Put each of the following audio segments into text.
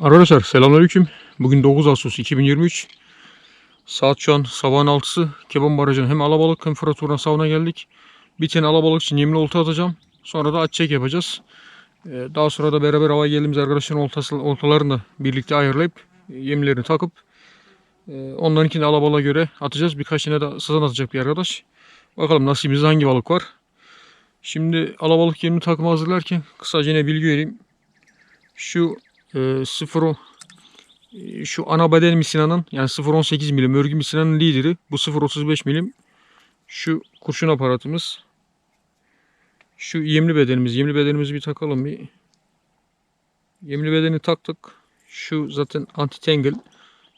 Arkadaşlar selamünaleyküm. Bugün 9 Ağustos 2023. Saat şu an sabahın 6'sı. Keban Barajı'nın hem alabalık hem fıraturan savuna geldik. Bir tane alabalık için yemli olta atacağım. Sonra da at çek yapacağız. Ee, Daha sonra da beraber havaya geldiğimiz arkadaşların oltası, oltalarını da birlikte ayarlayıp e, yemlerini takıp e, onlarınkini alabalığa göre atacağız. Birkaç tane de sazan atacak bir arkadaş. Bakalım nasibimizde hangi balık var. Şimdi alabalık yemini takımı hazırlarken kısaca yine bilgi vereyim. Şu e, 0 e, şu ana beden misinanın yani 0.18 milim örgü misinanın lideri? Bu 0.35 milim. Şu kurşun aparatımız. Şu yemli bedenimiz yemli bedenimizi bir takalım bir. Yemli bedeni taktık. Şu zaten anti tangle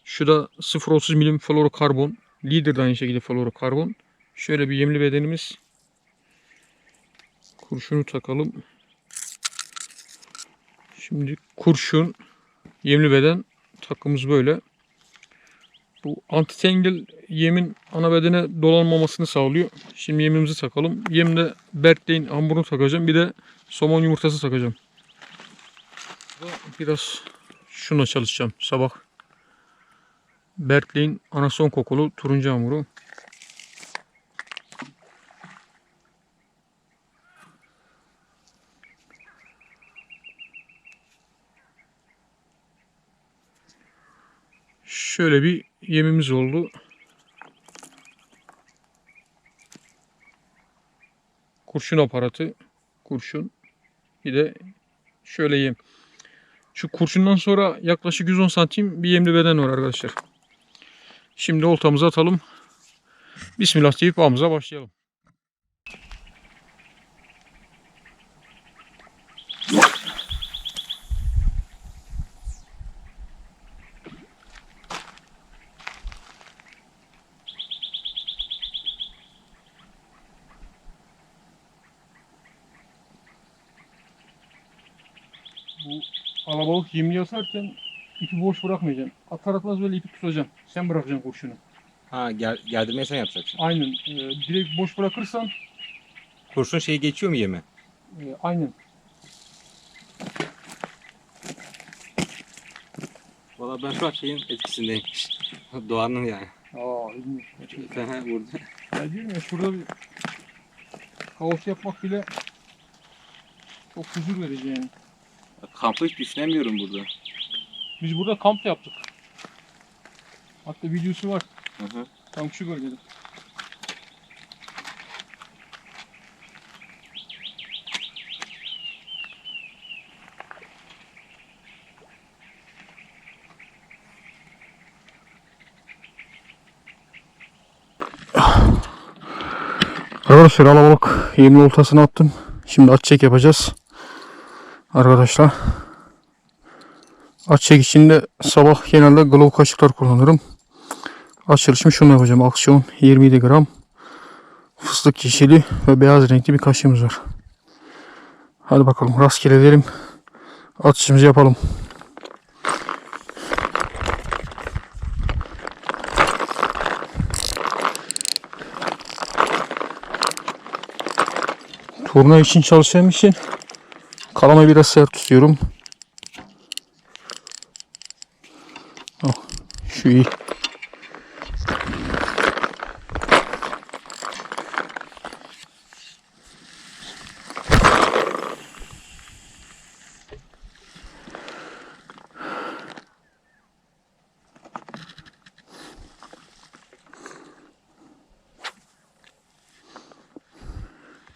şu da 0.30 milim fluorokarbon. Lider de aynı şekilde fluorokarbon. Şöyle bir yemli bedenimiz. Kurşunu takalım Şimdi kurşun, yemli beden takımız böyle. Bu anti-tangle yemin ana bedene dolanmamasını sağlıyor. Şimdi yemimizi takalım. Yemde Berkleyin hamburunu takacağım. Bir de somon yumurtası takacağım. Biraz şuna çalışacağım sabah. Berkleyin anason kokulu turuncu hamuru. Şöyle bir yemimiz oldu. Kurşun aparatı. Kurşun. Bir de şöyle yem. Şu kurşundan sonra yaklaşık 110 santim bir yemli beden var arkadaşlar. Şimdi oltamızı atalım. Bismillah deyip avımıza başlayalım. Bu alabalık yemli asarken ipi boş bırakmayacaksın. Atar atmaz böyle ipi tutacaksın. Sen bırakacaksın kurşunu. Ha ger gerdirmeyi sen yapacaksın. Aynen. Ee, direkt boş bırakırsan Kurşun şeyi geçiyor mu yeme? e, aynen. Valla ben şu an şeyin etkisindeymiş. Doğanın yani. Aa, ilginç. Sen burada. Ya diyorum ya şurada bir kaos yapmak bile çok huzur verici yani. Kampı hiç düşünemiyorum burada. Biz burada kamp yaptık. Hatta videosu var. Hı hı. Tam şu bölgede. Arkadaşlar alabalık yemli oltasını attım. Şimdi at çek yapacağız. Arkadaşlar. At çek için de sabah genelde glow kaşıklar kullanırım. Açılışımı şunu yapacağım. Aksiyon 27 gram. Fıstık yeşili ve beyaz renkli bir kaşığımız var. Hadi bakalım rastgele verim. Atışımızı yapalım. Turna için çalışan için kalamayı biraz sert tutuyorum. Oh, şu iyi.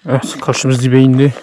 Evet kaşımız dibe indi.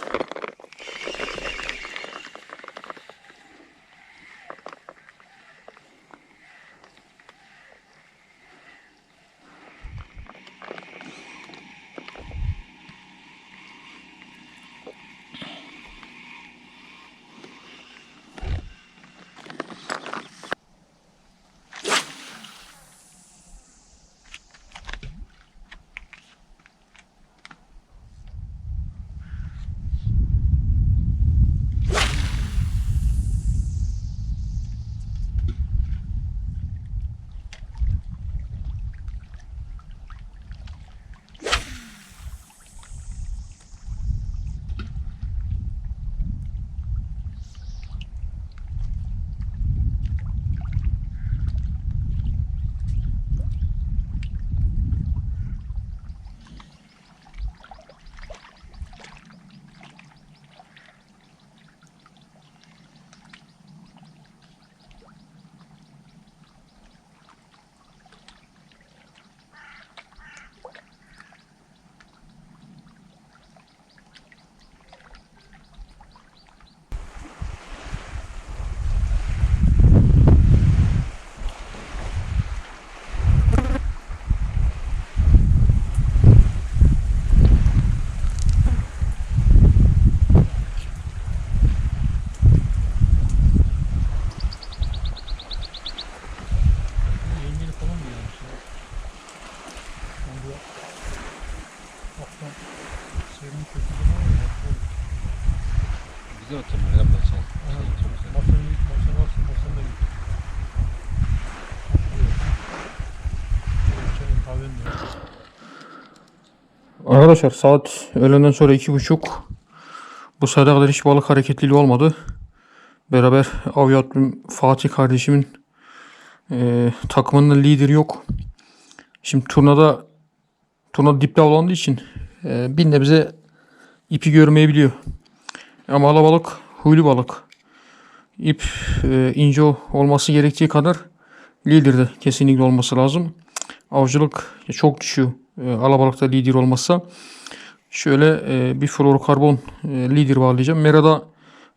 Arkadaşlar saat öğlenden sonra iki buçuk. Bu saate kadar hiç balık hareketliliği olmadı. Beraber av yaptım. Fatih kardeşimin e, takımının lideri yok. Şimdi turnada turna dipte avlandığı için e, bir nebze ipi görmeyebiliyor. Ama alabalık huylu balık. İp e, ince olması gerektiği kadar liderde kesinlikle olması lazım. Avcılık çok düşüyor. E, alabalıkta lider olmazsa. Şöyle e, bir fluorokarbon e, lider bağlayacağım. Mera'da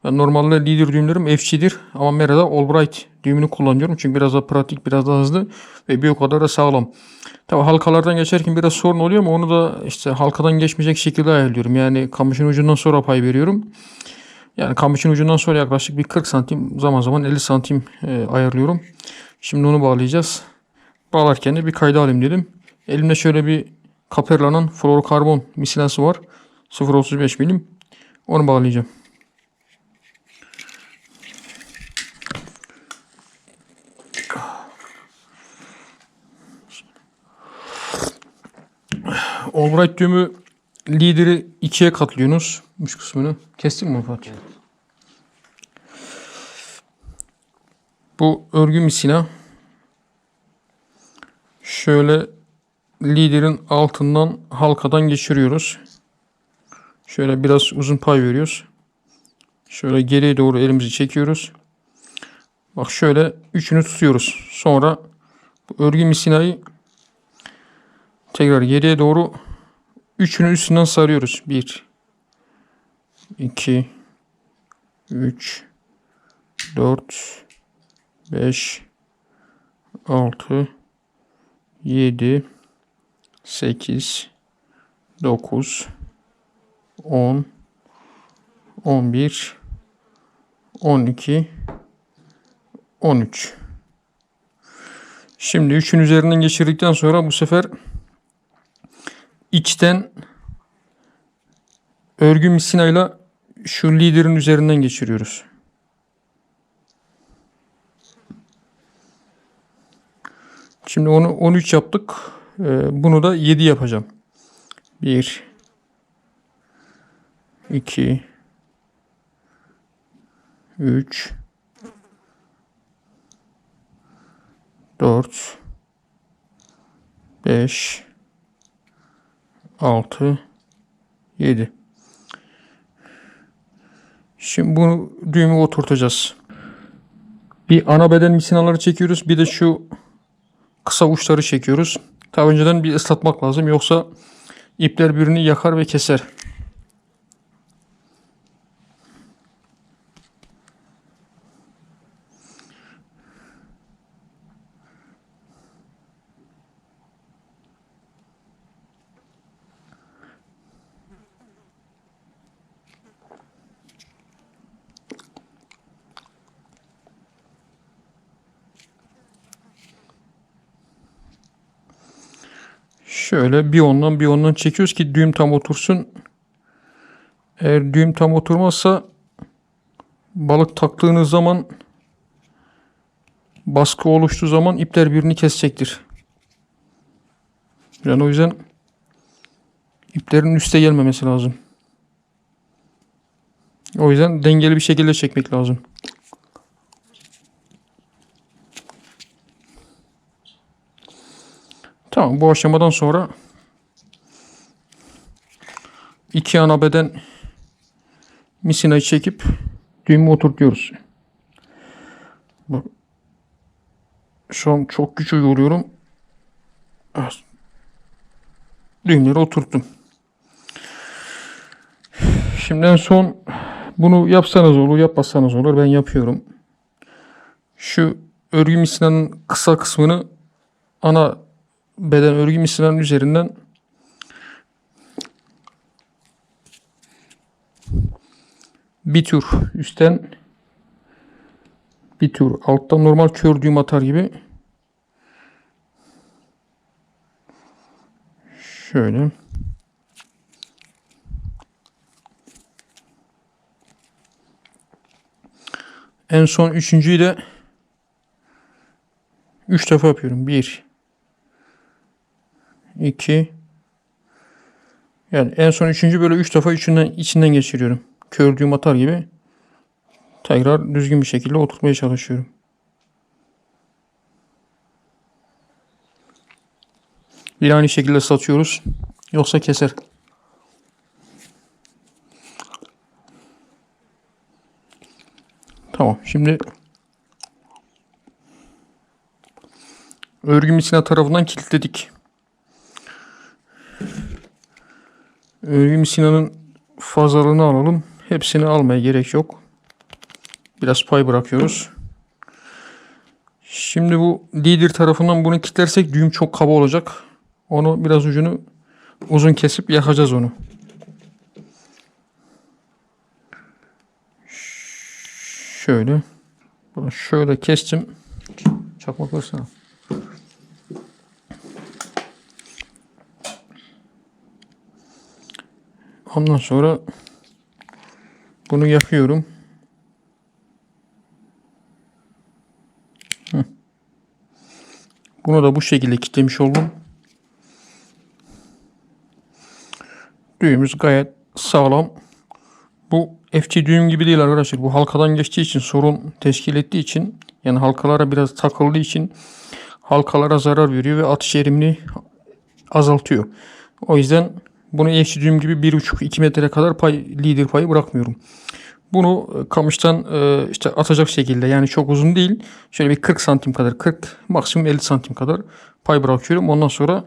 ben normalde lider düğümlerim FC'dir ama Mera'da Albright düğümünü kullanıyorum. Çünkü biraz daha pratik, biraz daha hızlı ve bir o kadar da sağlam. Tabi halkalardan geçerken biraz sorun oluyor ama onu da işte halkadan geçmeyecek şekilde ayarlıyorum. Yani kamışın ucundan sonra pay veriyorum. Yani kamışın ucundan sonra yaklaşık bir 40 santim zaman zaman 50 santim e, ayarlıyorum. Şimdi onu bağlayacağız. Bağlarken de bir kayda alayım dedim. Elimde şöyle bir Caperla'nın fluorokarbon misilası var. 0.35 milim. Onu bağlayacağım. Albright düğümü lideri ikiye katlıyorsunuz. Üç kısmını. Kestin mi Fatih? Bu örgü misina. Şöyle liderin altından halkadan geçiriyoruz. Şöyle biraz uzun pay veriyoruz. Şöyle geriye doğru elimizi çekiyoruz. Bak şöyle üçünü tutuyoruz. Sonra bu örgü misinayı tekrar geriye doğru üçünün üstünden sarıyoruz. 1 2 3 4 5 6 7 8 9 10 11 12 13 Şimdi 3'ün üzerinden geçirdikten sonra bu sefer içten örgü misinayla şu liderin üzerinden geçiriyoruz. Şimdi onu 13 yaptık. Ee, bunu da 7 yapacağım. 1 2 3 4 5 6 7 Şimdi bunu düğümü oturtacağız. Bir ana beden misinaları çekiyoruz. Bir de şu kısa uçları çekiyoruz. Tabi önceden bir ıslatmak lazım. Yoksa ipler birini yakar ve keser. Şöyle bir ondan bir ondan çekiyoruz ki düğüm tam otursun. Eğer düğüm tam oturmazsa balık taktığınız zaman baskı oluştuğu zaman ipler birini kesecektir. Yani o yüzden iplerin üste gelmemesi lazım. O yüzden dengeli bir şekilde çekmek lazım. Tamam bu aşamadan sonra iki ana beden misinayı çekip düğümü oturtuyoruz. Bak. Şu an çok güç uyguluyorum. Evet. Düğümleri oturttum. Şimdi en son bunu yapsanız olur, yapmasanız olur. Ben yapıyorum. Şu örgü misinanın kısa kısmını ana beden örgü misinanın üzerinden bir tür üstten bir tür alttan normal kör düğüm atar gibi şöyle en son üçüncüyü de üç defa yapıyorum. Bir 2 Yani en son üçüncü böyle üç defa içinden, içinden geçiriyorum. Kördüğüm atar gibi. Tekrar düzgün bir şekilde oturtmaya çalışıyorum. Yine aynı şekilde satıyoruz. Yoksa keser. Tamam. Şimdi örgü misina tarafından kilitledik. Örgü misinanın fazlalığını alalım. Hepsini almaya gerek yok. Biraz pay bırakıyoruz. Şimdi bu lider tarafından bunu kilitlersek düğüm çok kaba olacak. Onu biraz ucunu uzun kesip yakacağız onu. Şöyle. Bunu şöyle kestim. Çakmak versene. Ondan sonra bunu yakıyorum. Bunu da bu şekilde kilitlemiş oldum. Düğümüz gayet sağlam. Bu FC düğüm gibi değil arkadaşlar. Bu halkadan geçtiği için sorun teşkil ettiği için yani halkalara biraz takıldığı için halkalara zarar veriyor ve atış erimini azaltıyor. O yüzden bunu düğüm gibi 1,5-2 metre kadar pay, lider payı bırakmıyorum. Bunu e, kamıştan e, işte atacak şekilde yani çok uzun değil. Şöyle bir 40 santim kadar 40 maksimum 50 santim kadar pay bırakıyorum. Ondan sonra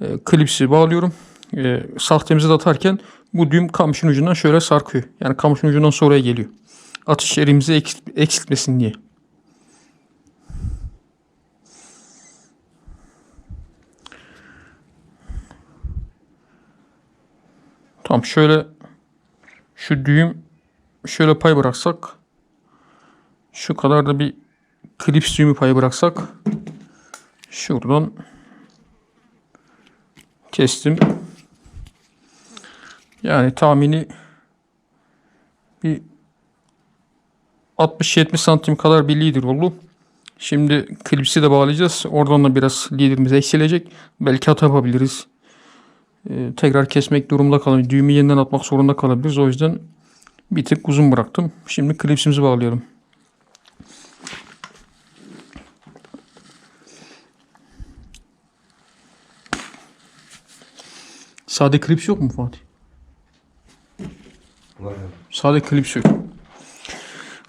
e, klipsi bağlıyorum. Sahtemizi de atarken bu düğüm kamışın ucundan şöyle sarkıyor. Yani kamışın ucundan sonraya geliyor. Atış yerimizi eksilt- eksiltmesin diye. Tamam şöyle şu düğüm şöyle pay bıraksak şu kadar da bir klips düğümü payı bıraksak şuradan kestim. Yani tahmini bir 60-70 santim kadar bir lider oldu. Şimdi klipsi de bağlayacağız. Oradan da biraz liderimiz eksilecek. Belki hata yapabiliriz. Ee, tekrar kesmek durumunda kalabiliriz. Düğümü yeniden atmak zorunda kalabiliriz. O yüzden bir tık uzun bıraktım. Şimdi klipsimizi bağlayalım. Sade klips yok mu Fatih? Var Sade klips yok.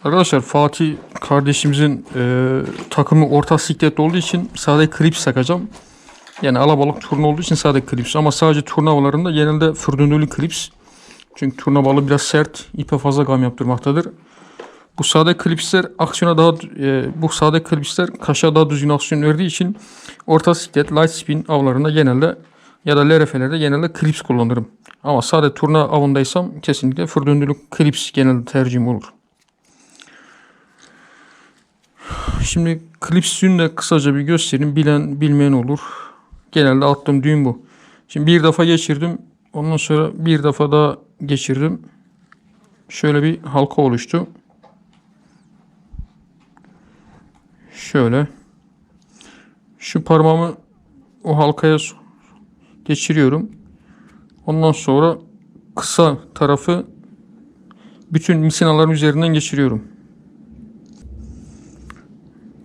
Arkadaşlar Fatih kardeşimizin e, takımı orta siklet olduğu için sade klips takacağım. Yani alabalık turna olduğu için sade klips. Ama sadece turna havalarında genelde fürdündülü klips. Çünkü turna balığı biraz sert, ipe fazla gam yaptırmaktadır. Bu sade klipsler aksiyona daha e, bu sade klipsler kaşa daha düzgün aksiyon verdiği için orta siklet, light spin avlarında genelde ya da LRF'lerde genelde klips kullanırım. Ama sade turna avındaysam kesinlikle fürdündülü klips genelde tercihim olur. Şimdi klipsini de kısaca bir göstereyim. Bilen bilmeyen olur. Genelde attığım düğüm bu. Şimdi bir defa geçirdim. Ondan sonra bir defa daha geçirdim. Şöyle bir halka oluştu. Şöyle. Şu parmağımı o halkaya geçiriyorum. Ondan sonra kısa tarafı bütün misinaların üzerinden geçiriyorum.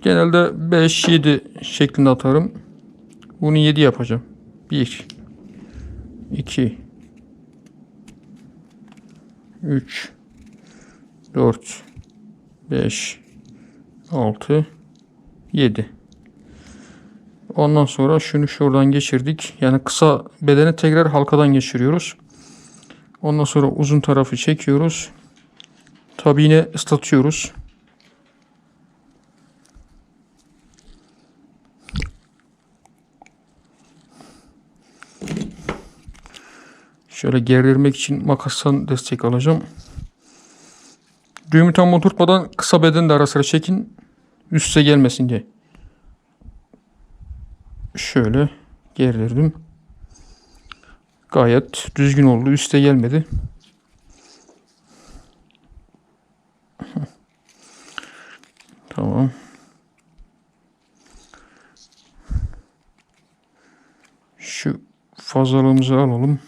Genelde 5-7 şeklinde atarım. Bunu 7 yapacağım. 1 2 3 4 5 6 7 Ondan sonra şunu şuradan geçirdik. Yani kısa bedeni tekrar halkadan geçiriyoruz. Ondan sonra uzun tarafı çekiyoruz. Tabi yine ıslatıyoruz. Şöyle gerilmek için makastan destek alacağım. Düğümü tam oturtmadan kısa bedeni de ara sıra çekin. Üste gelmesin diye. Şöyle gerildim. Gayet düzgün oldu. Üste gelmedi. Tamam. Şu fazlalığımızı alalım.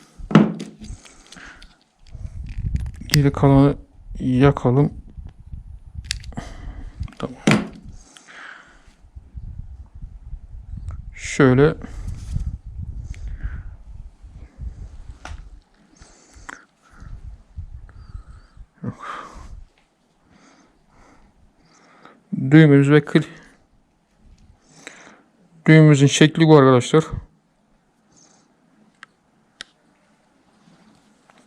Geri kalanı yakalım. Tamam. Şöyle düğümümüz ve kıl düğümümüzün şekli bu arkadaşlar.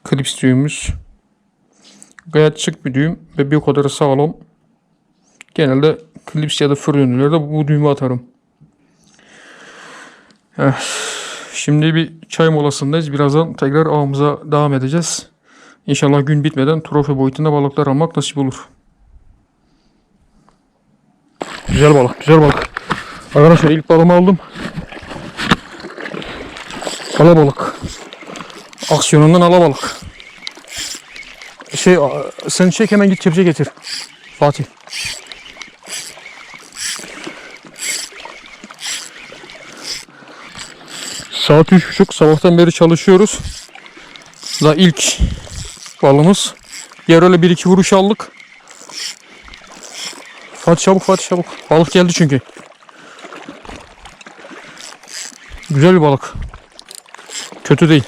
Klips düğümümüz. Gayet şık bir düğüm ve bir kadar sağlam. Genelde klips ya da fır bu düğümü atarım. Evet. Şimdi bir çay molasındayız. Birazdan tekrar avımıza devam edeceğiz. İnşallah gün bitmeden trofe boyutunda balıklar almak nasip olur. Güzel balık, güzel balık. Arkadaşlar ilk balımı aldım. Alabalık. Aksiyonundan alabalık. Şey sen çek hemen git kepçe getir. Fatih. Saat üç buçuk sabahtan beri çalışıyoruz. Da ilk balımız. Diğer öyle bir iki vuruş aldık. Fatih çabuk Fatih çabuk. Balık geldi çünkü. Güzel bir balık. Kötü değil.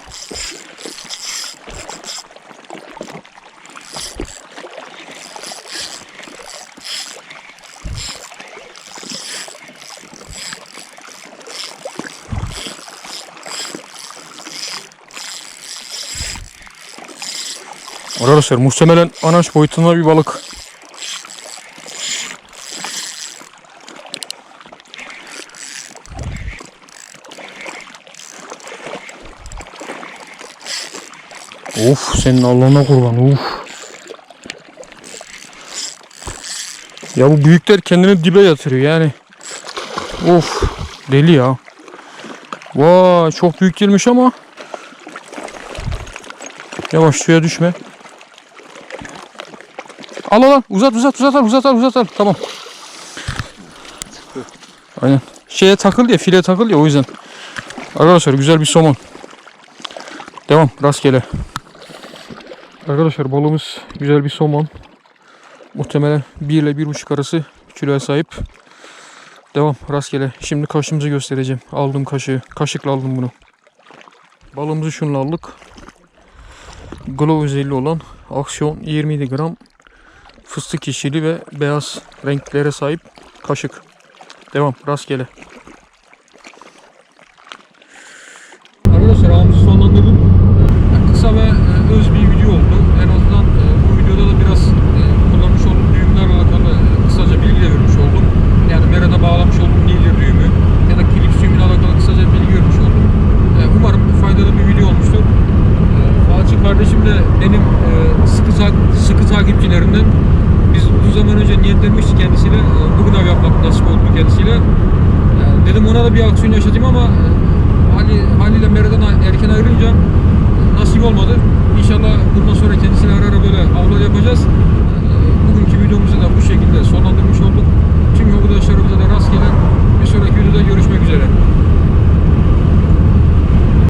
Arkadaşlar muhtemelen anaç boyutunda bir balık. Of senin Allah'ına kurban of. Ya bu büyükler kendini dibe yatırıyor yani. Of deli ya. Vay çok büyük girmiş ama. Yavaş suya düşme. Al al al uzat uzat uzat al uzat al uzat al tamam. Aynen. Şeye takıl ya file takıl ya o yüzden. Arkadaşlar güzel bir somon. Devam rastgele. Arkadaşlar balığımız güzel bir somon. Muhtemelen 1 ile 1,5 arası kiloya sahip. Devam rastgele. Şimdi kaşığımızı göstereceğim. Aldım kaşığı. Kaşıkla aldım bunu. Balığımızı şunla aldık. Glow özelliği olan aksiyon 27 gram fıstık yeşili ve beyaz renklere sahip kaşık. Devam rastgele. Arkadaşlar ağımızı sonlandırdım. Kısa ve e, öz bir video oldu. En azından e, bu videoda da biraz e, kullanmış olduğum düğümlerle alakalı e, kısaca bilgi de vermiş oldum. Yani merada bağlamış olduğum needle düğümü ya da klips düğümüyle alakalı kısaca bilgi vermiş oldum. E, Umarım faydalı bir video olmuştur. E, Fatih kardeşim de benim e, sıkı, ta- sıkı takipçilerimden. Biz uzun zaman önce niyetlenmiştik kendisiyle. E, Bugün av yapmak nasip oldu kendisiyle. E, Dedim ona da bir aksiyon yaşatayım ama e, hali, haliyle Mera'dan erken ayrılınca e, nasip olmadı. İnşallah bundan sonra kendisiyle ara ara böyle avlar yapacağız. E, Bugünkü videomuzu da bu şekilde sonlandırmış olduk. Tüm yoldaşlarımıza da rast gelen bir sonraki videoda görüşmek üzere.